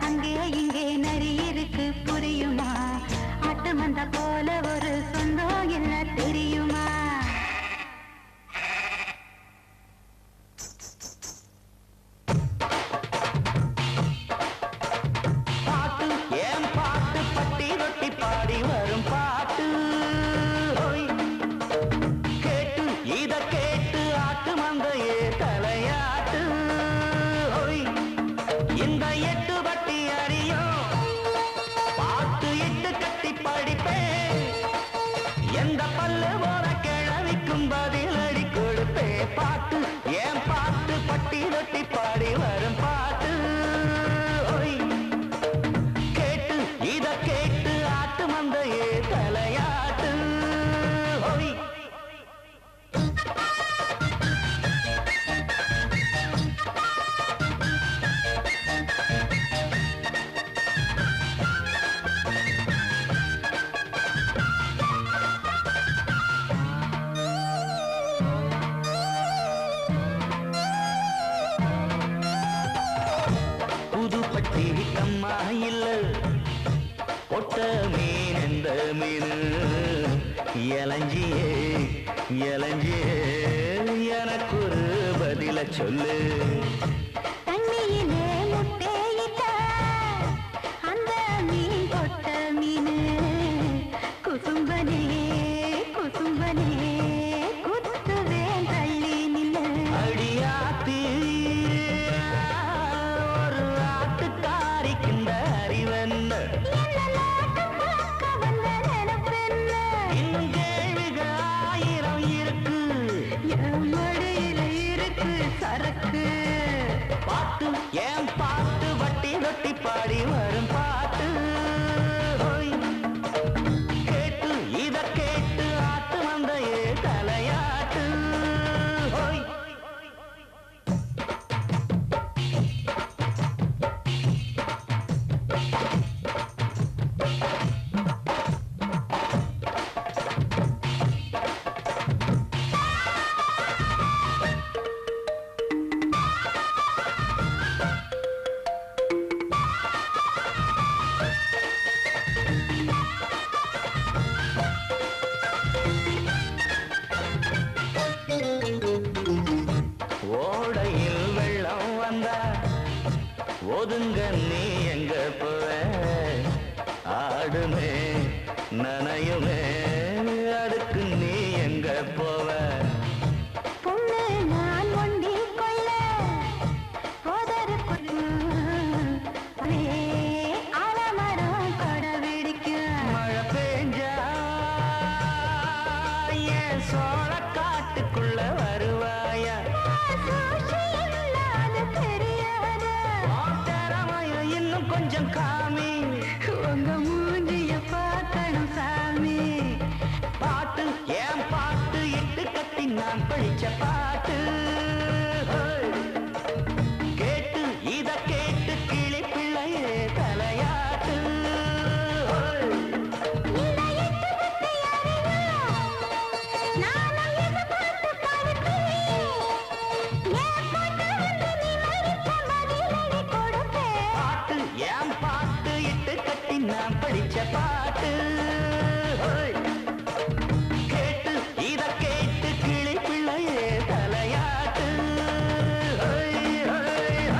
அங்கே இங்கே நரி இருக்கு புரியுமா? ஆட்டம் வந்த போல ஒரு சொந்தம் என்ன தெரியுமா? இந்த மீன் எந்த மீன் இளஞ்சியே இளஞ்சியே எனக்கு ஒரு பதில சொல்லு. சரக்கு. பாட்டு ஏன் பாட்டு வட்டி ரொட்டி பாடி வரும் பா ஒதுங்க நீ எங்க போவ? ஆடுமே நனையுமே அடுக்கு நீ எங்க போவ? பொண்ணு நான் ஒண்டி கொள்ள ஆலமரம் கொட வெடிக்கும். மழை பெஞ்சா என் சோழ காட்டுக்குள்ள வருவாயா Lanka.